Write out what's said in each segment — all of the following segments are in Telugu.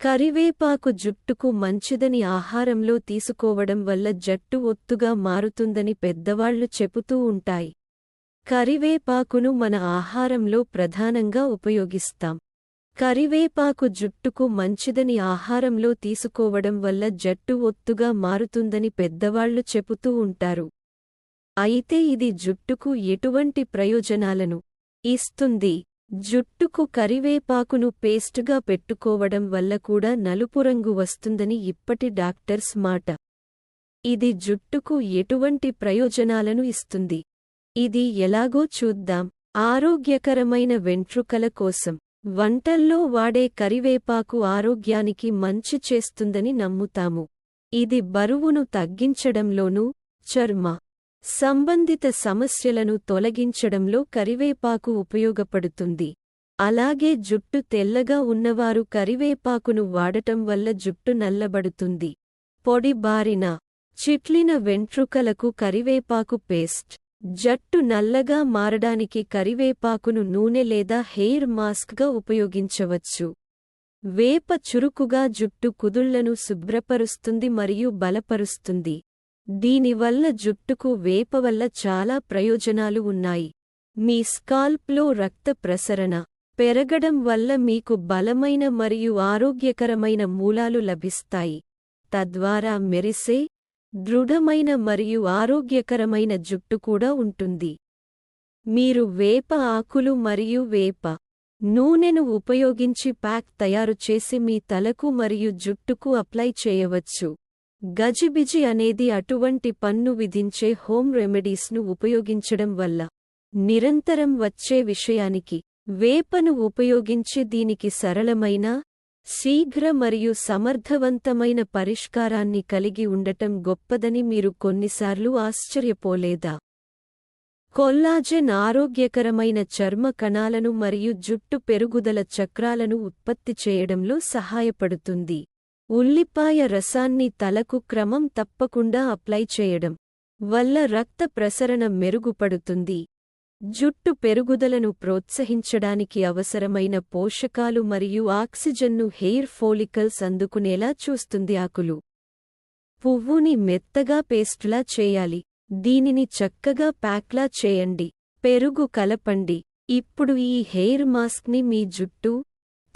కరివేపాకు జుట్టుకు మంచిదని ఆహారంలో తీసుకోవడం వల్ల జట్టు ఒత్తుగా మారుతుందని పెద్దవాళ్ళు చెబుతూ ఉంటాయి. కరివేపాకును మన ఆహారంలో ప్రధానంగా ఉపయోగిస్తాం. కరివేపాకు జుట్టుకు మంచిదని ఆహారంలో తీసుకోవడం వల్ల జట్టు ఒత్తుగా మారుతుందని పెద్దవాళ్ళు చెబుతూ ఉంటారు. అయితే ఇది జుట్టుకు ఎటువంటి ప్రయోజనాలను ఇస్తుంది? జుట్టుకు కరివేపాకును పేస్టుగా పెట్టుకోవడం వల్ల కూడా నలుపు రంగు వస్తుందని ఇప్పటి డాక్టర్స్ మాట. ఇది జుట్టుకు ఎటువంటి ప్రయోజనాలను ఇస్తుంది? ఇది ఎలాగో చూద్దాం. ఆరోగ్యకరమైన వెంట్రుకల కోసం. వంటల్లో వాడే కరివేపాకు ఆరోగ్యానికి మంచి చేస్తుందని నమ్ముతాము. ఇది బరువును తగ్గించడంలోనూ చర్మ సంబంధిత సమస్యలను తొలగించడంలో కరివేపాకు ఉపయోగపడుతుంది. అలాగే జుట్టు తెల్లగా ఉన్నవారు కరివేపాకును వాడటం వల్ల జుట్టు నల్లబడుతుంది. పొడి బారిన చిట్లిన వెంట్రుకలకు కరివేపాకు పేస్ట్. జట్టు నల్లగా మారడానికి కరివేపాకును నూనె లేదా హెయిర్ మాస్క్గా ఉపయోగించవచ్చు. వేప చురుకుగా జుట్టు కుదుళ్ళను శుభ్రపరుస్తుంది మరియు బలపరుస్తుంది. దీనివల్ల జుట్టుకు వేప వల్ల చాలా ప్రయోజనాలు ఉన్నాయి. మీ స్కాల్ప్లో రక్త ప్రసరణ పెరగడం వల్ల మీకు బలమైన మరియు ఆరోగ్యకరమైన మూలాలు లభిస్తాయి. తద్వారా మెరిసే దృఢమైన మరియు ఆరోగ్యకరమైన జుట్టు కూడా ఉంటుంది. మీరు వేప ఆకులు మరియు వేప నూనెను ఉపయోగించి ప్యాక్ తయారు చేసి మీ తలకు మరియు జుట్టుకు అప్లై చేయవచ్చు. గజిబిజి అనేది అటువంటి పన్ను విధించే హోమ్ రెమెడీస్ను ఉపయోగించడం వల్ల నిరంతరం వచ్చే విషయానికి వేపను ఉపయోగించి దీనికి సరళమైన శీఘ్ర మరియు సమర్థవంతమైన పరిష్కారాన్ని కలిగి ఉండటం గొప్పదని మీరు కొన్నిసార్లు ఆశ్చర్యపోలేదా? కొల్లాజెన్ ఆరోగ్యకరమైన చర్మ కణాలను మరియు జుట్టు పెరుగుదల చక్రాలను ఉత్పత్తి చేయడంలో సహాయపడుతుంది. ఉల్లిపాయ రసాన్ని తలకు క్రమం తప్పకుండా అప్లై చేయడం వల్ల రక్త ప్రసరణ మెరుగుపడుతుంది. జుట్టు పెరుగుదలను ప్రోత్సహించడానికి అవసరమైన పోషకాలు మరియు ఆక్సిజన్ను హెయిర్ ఫోలికల్స్ అందుకునేలా చూస్తుంది ఆకులు. పువ్వుని మెత్తగా పేస్టులా చేయాలి. దీనిని చక్కగా ప్యాక్లా చేయండి. పెరుగు కలపండి. ఇప్పుడు ఈ హెయిర్ మాస్క్ని మీ జుట్టు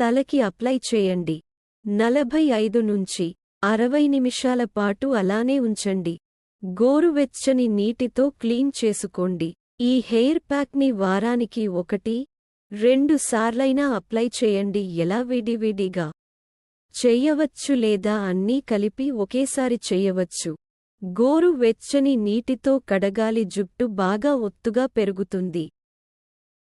తలకి అప్లై చేయండి. నలభై ఐదు నుంచి అరవై నిమిషాల పాటు అలానే ఉంచండి. గోరువెచ్చని నీటితో క్లీన్ చేసుకోండి. ఈ హెయిర్ ప్యాక్ని వారానికి ఒకటి రెండు సార్లైనా అప్లై చేయండి. ఎలా విడివిడిగా చెయ్యవచ్చు లేదా అన్నీ కలిపి ఒకేసారి చెయ్యవచ్చు గోరు వెచ్చని నీటితో కడగాలి. జుట్టు బాగా ఒత్తుగా పెరుగుతుంది.